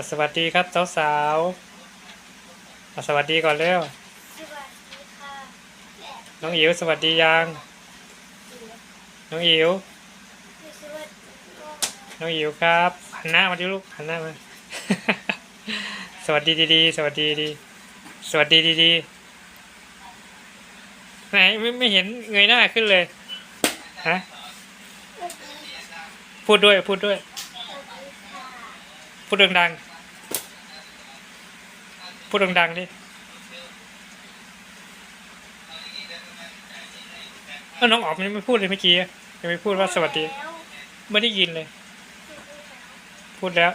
อะสวัสดีครับสาวสาวๆอะสวัสดีก่อนเร็วสวัสดีค่ะน้องอิ๋วสวัสดียัง น้องอิ๋วสวัสดีค่ะน้องอิ๋วครับหันหน้ามาดิลูกหันหน้ามาสวัสดีดีๆสวัสดีดีสวัสดีดีๆไหนไม่ไม่เห็นเงยหน้าขึ้นเลยฮะพูดด้วยพูดด้วยพูดดังๆ พูดดังๆดิเอ้าน้องออกมันไม่พูดเลยเมื่อกี้ยังไม่พูดว่าสวัสดี ไม่ได้ยินเลย พูดแล้ว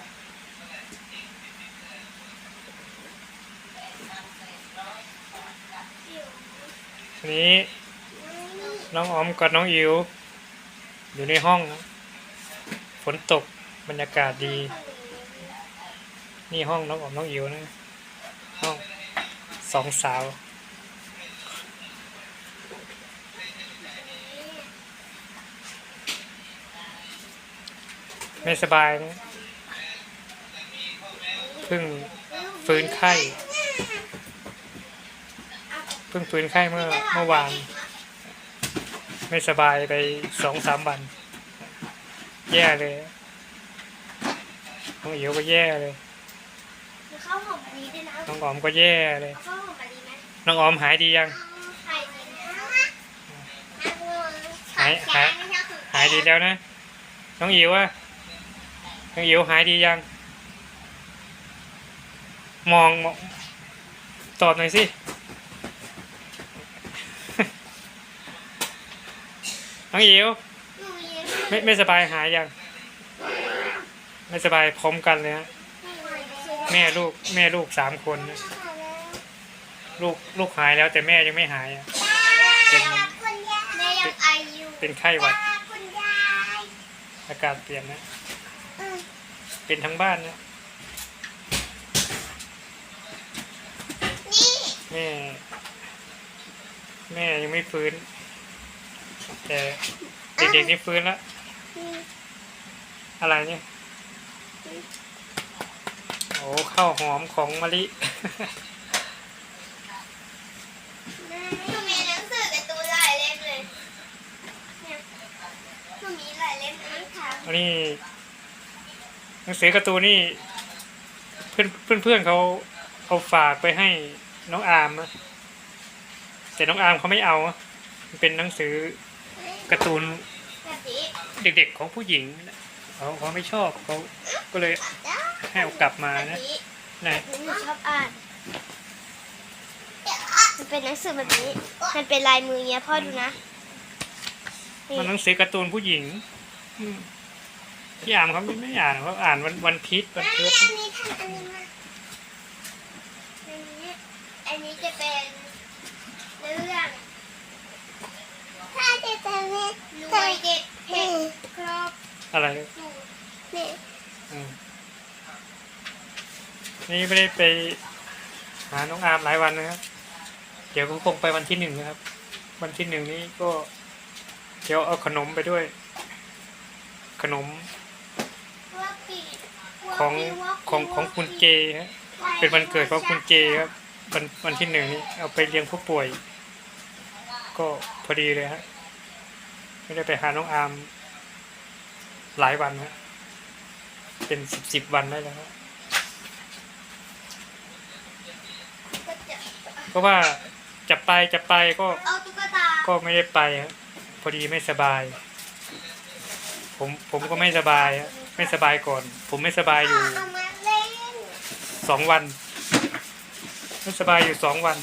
นี้ น้องออมกับน้องอิ๋วอยู่ในห้อง ฝนตกบรรยากาศดี นี่ห้องน้องออมน้องอิ๋วนะ ห้องสองสาวไม่สบายนะเพิ่งฟื้นไข้เพิ่งฟื้นไข้เมื่อเมื่อวาน ไม่สบายไปสองสามวัน แย่เลยน้องอิ๋วก็แย่เลย ข้าวหอมมะลิด้วยนะน้องออมก็แย่เลย ข้าวหอมมะลิไหมน้องออมหายดียังไข่ดีนะหายหาย หายดีแล้วนะ น้องอิ๋วอะน้องอิ๋วหายดียัง มองมองตอบหน่อยสิ น้องอิ๋วไม่ไม่สบายหายยัง ไม่สบายพร้อมกันเลยฮะ แม่ลูกแม่ลูกสามคนนะลูกลูกหายแล้วแต่แม่ยังไม่หายอะเป็นแม่ยังอายุเป็นไข้หวัดคุณยายอากาศเปลี่ยนนะ เป็นทั้งบ้านนะนี่แม่ แม่ยังไม่ฟื้น แต่เด็กๆนี่ฟื้นแล้ว อะไรเนี่ยโอ้ข้าวหอมของมะลิมันมีหนังสือการ์ตูนหลายเล่มเลยเนี่ยมันมีหลายเล่มเลยค่ะอันนี้หนังสือการ์ตูนนี่ เพื่อนเพื่อนเพื่อนเขาเอาฝากไปให้น้องอามนะแต่น้องอามเขาไม่เอาอะมันเป็นหนังสือการ์ตูนแบบนี้เด็กๆของผู้หญิงนะเขาเขาไม่ชอบเขาก็เลย ให้เอากลับมาแบบนะนี้นะหนูชอบอ่าน มันเป็นหนังสือแบบนี้ มันเป็นลายมือเนี้ยพ่อดูนะนี่มันหนังสือการ์ตูนผู้หญิงอืมพี่อามเขาไม่ไม่อ่านเขาอ่านวันวันพีชวันเพิร์อันนี้ทำอันนี้มาอันนี้อันนี้จะเป็นเรื่องถ้าจะทำเนี่ยรวยเด็ดเผ็ดครบอะไร สูตรนี่ อืม นี่ไม่ได้ไปหาน้องอามหลายวันนะครับ เดี๋ยวก็คงไปวันที่หนึ่งนะครับ วันที่หนึ่งนี้ก็ เดี๋ยวเอาขนมไปด้วย ขนม ของของของคุณเจฮะเป็นวันเกิดของคุณเจครับวันวันที่หนึ่งนี้เอาไปเลี้ยงผู้ป่วย ก็พอดีเลยฮะไม่ได้ไปหาน้องอามหลายวันฮะเป็นสิบสิบวันได้แล้วครับ เพราะว่าจะไปจะไปก็เอาตุ๊กตาก็ไม่ได้ไปฮะพอดีไม่สบาย ผมผมก็ไม่สบายฮะไม่สบายก่อน ผมไม่สบายอยู่เอามาเล่นสองวัน ไม่สบายอยู่สองวัน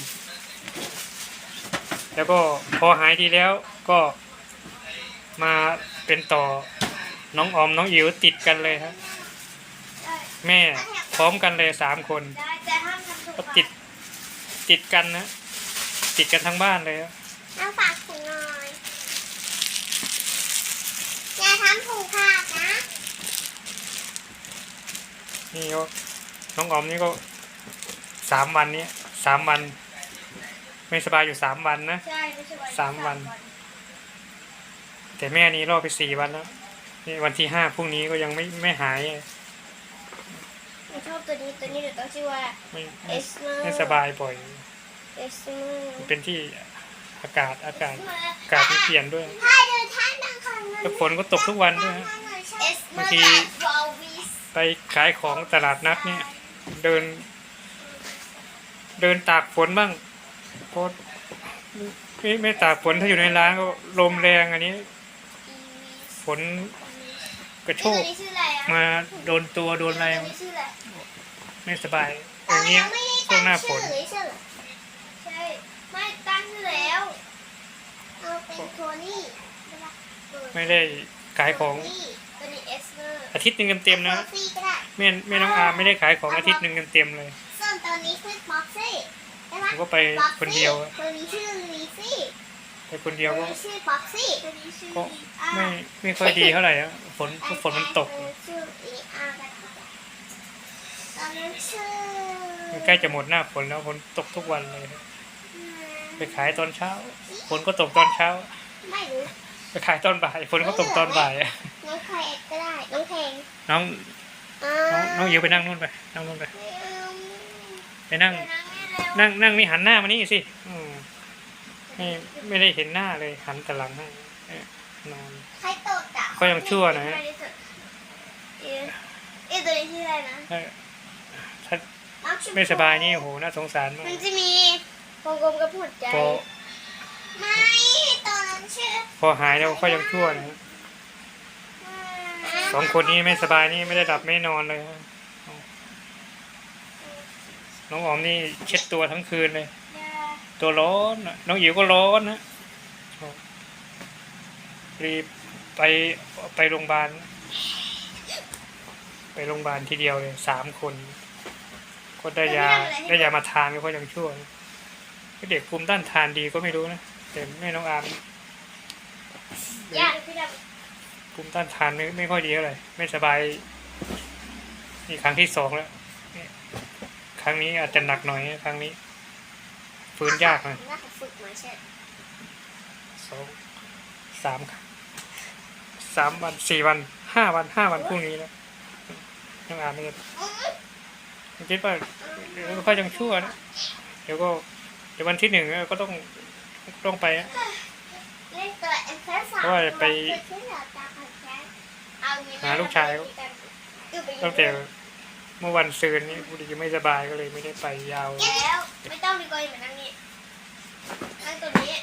แล้วก็พอหายดีแล้วก็มาเป็นต่อน้องออมน้องอิ๋วติดกันเลยครับ ได้แม่พร้อมกันเลยสามคนได้แต่ห้ามทำถูกก็ติด ติดกันนะ ติดกันทั้งบ้านเลยครับน้ำฝากถุงหน่อยอย่าทำถุงขาดนะ นี่ก็น้องออมนี่ก็สามวันนี้สามวัน ไม่สบายอยู่สามวันนะใช่ไม่ใช่วันสามวัน แต่แม่นี้รอไปสี่วันแล้วนี่วันที่ห้าพรุ่งนี้ก็ยังไม่ไม่หายอืชอบตัวนี้ตัวนี้เดี๋ยวต้องชื่อว่าไม่เอไม่สเมอร์ไม่สบายบ่อย เอสเมอร์มันเป็นที่อากาศอากาศอากาศมันเปลี่ยนด้วยถ้าเดินท่านั่งข้างนั้นแล้วฝนก็ตกทุกวันด้วยฮะเอสเมอร์บางทีกับวอลวิสไปขายของตลาดนัดเนี่ย เดิน เดินตากฝนบ้างเพราะไม่ไม่ตากฝนถ้าอยู่ในร้านก็ลมแรงอันนี้ ฝนกระโชตัวกนี้ชื่ออะไรอะมาโดนตัวโดนอะไรตัวนี้ชื่ออะไรไม่สบายอย่างเงี้ยช่วงหน้าฝน เรยังไม่ได้ตั้งชื่อใช่ไม่ตั้งชื่อแล้วเอา เป็นโทนี่ไม่ได้ขายของตัวนี้เอสเมอร์อาทิตย์หนึ่งเต็มๆนะฟรีก็ได้แม่แม่น้องอาร์มไม่ได้ขายของอาทิตย์หนึ่งเต็มๆเลยส่วนตัวนี้คือบ็อกซี่ใช่ไหมผมก็ไปคนเดียว ตัวนี้ชื่อลีซี่ไปคนเดียวตัวก็นี้ชื่อบ็อกซี่ตัวนี้ชื่อก็ลีอาไม่ไม่ค่อยดีเท่าไหร่อะฝนฝนมันตกตัวนี้ชื่อลีอากันตอนนั้นชื่อมันใกล้จะหมดหน้าฝนแล้วฝนตกทุกวันเลย ไปขายตอนเช้าฝนก็ตกตอนเช้า ไม่รู้ไปขายตอนบ่ายฝนก็ตกตอนบ่ายอะน้องใครเอ็ดก็ได้ น้องเพลงน้องอ่าน้องน้องอิ๋วไปนั่งนู่นไปนั่งนู่นไปไม่เอาไปนั่ง นั่งนั่งนี่หันหน้ามานี่สิอืมไม่ไม่ได้เห็นหน้าเลยหันแต่หลังให้เอ๊ะนอนใครตดอะก็ยังชั่วนะฮะเอ๊ะเอ๊ะตัวนี้ชื่ออะไรนะถ้าถ้าน้องชพูไม่สบายนี่โอ้โหน่าสงสารมากมันจะมีวงกลมกับหัวใจพอไม่ตอนนั้นชื่อ พอหายแล้วก็ยังชั่วนะฮะสองคนนี้ไม่สบายนี่ไม่ได้หลับไม่ได้นอนเลยฮะน้องออมนี่เช็ดตัวทั้งคืนเลย ตัวร้อนน่ะน้องอิ๋วก็ร้อนนะรีบไปไปโรงพยาบาล ไปโรงพยาบาลทีเดียวเลยสามคน ก็ได้ยาได้ยามาทานก็ยังชั่วนะเด็กภูมิต้านทานดีก็ไม่รู้นะแต่แม่น้องอาร์ม ยากพี่ดภูมิต้านทานไม่ไม่ค่อยดีเท่าไหร่ไม่สบายนี่ครั้งที่สองแล้วเนี่ยครั้งนี้อาจจะหนักหน่อยนะครั้งนี้ำฟื้นยากหน่อยน่าจะฝึกมาใช่สองสามครั้งสามวันสี่วันห้าวันห้าวันพรุ่งนี้แล้วยังอ่านไม่ได้ผมคิดว่าเดี๋ยวก็ค่อยยังชั่วนะเดี๋ยวก็เดี๋ยววันที่หนึ่งก็ต้องต้องไปอะเล่น ตัวเอ็นเฟสเพราะว่าไปหาลูกชายตั้งแต่เมื่อวันซืนนี้พอดีไม่สบายก็เลยไม่ได้ไปยาวแล้วไม่ต้องดีกว่าเหมือนนั่งนี่นั่งตัวนี้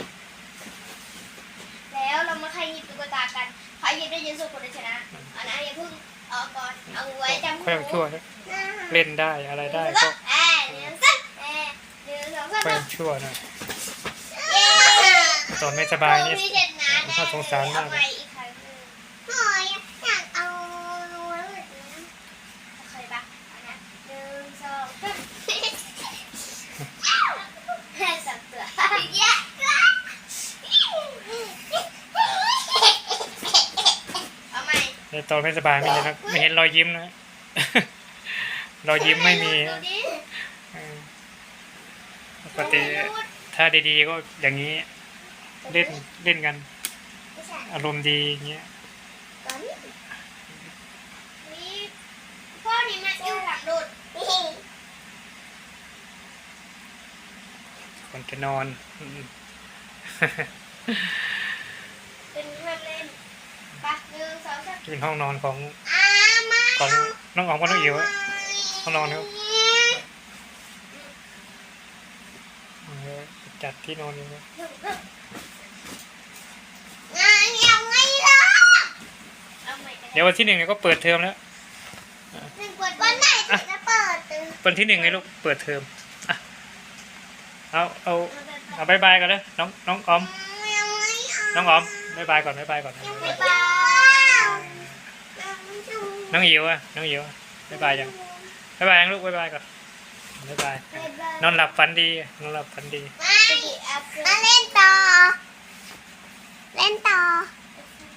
แล้วเรามาใครหยิบตุ๊กตากันใครหยิบได้เยอะสุดคนนั้นชนะเอานะอย่าเพิ่งเอาก่อนเอาไว้จำค่อยยังชั่วนะเล่นได้อะไรได้ก็แอบหนึ่งสักแอบหนึ่งสองสามค่อยยังชั่วนะเย้ตอนไม่สบายนี่พี่เจ็ด นะน่าสงสารมาก เอใหอีกครั้งหนึ่งโอ้ยอยากเอารู้แบบนี้เคยปะเอานะหนึ่งสองสามแค่สับตัวเย้เอาใหม่ในตอนไม่สบายไม่เห็นนะไม่เห็นรอยยิ้มนะ รอยยิ้มไม่มีดูดิเออปกติ ถ้าดีๆก็อย่างนี้ เล่นเล่นกัน อารมณ์ดีอย่างเงี้ยตอนนี้นี่พ่อนี่มาอยู่หลังรถนี่ก่อนจะนอนอืมเป็นเพื่อนเล่นไปะหนึ่งสองสามเป็นห้องนอนของอามาของน้องออมกับน้องอิ๋วอะห้องนอนเขาเออจัดที่นอนอยู่นะ งานยังไงล่ะเอาใหม่กัน เดี๋ยววันที่หนึ่งเนี่ยก็เปิดเทอมแล้วหนึ่งเปิดวันไหนถึงจะเปิดตึงวันที่หนึ่งไงลูกเปิดเทอมอะเอาเอาเอาบายบายก่อนเลยน้องน้องออมยังไม่เอาน้องออมบายบายก่อนบายบายก่อนยังบ๊ายไม่บายเปิดน้องอิ๋วอะน้องอิ๋วอะบายบายยังบายบายยังลูกบายบายก่อนบายบายนอนหลับฝันดีนอนหลับฝันดีมาเล่นต่อ เล่นต่อ